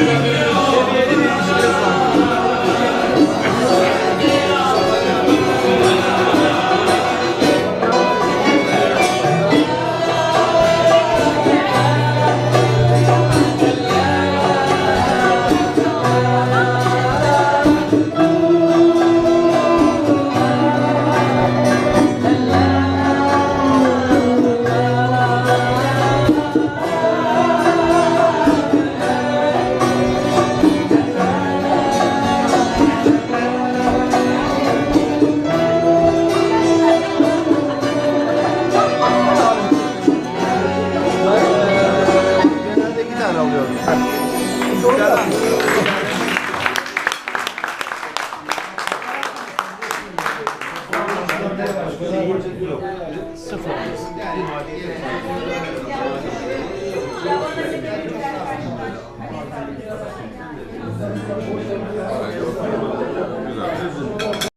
Genelde Sıfır.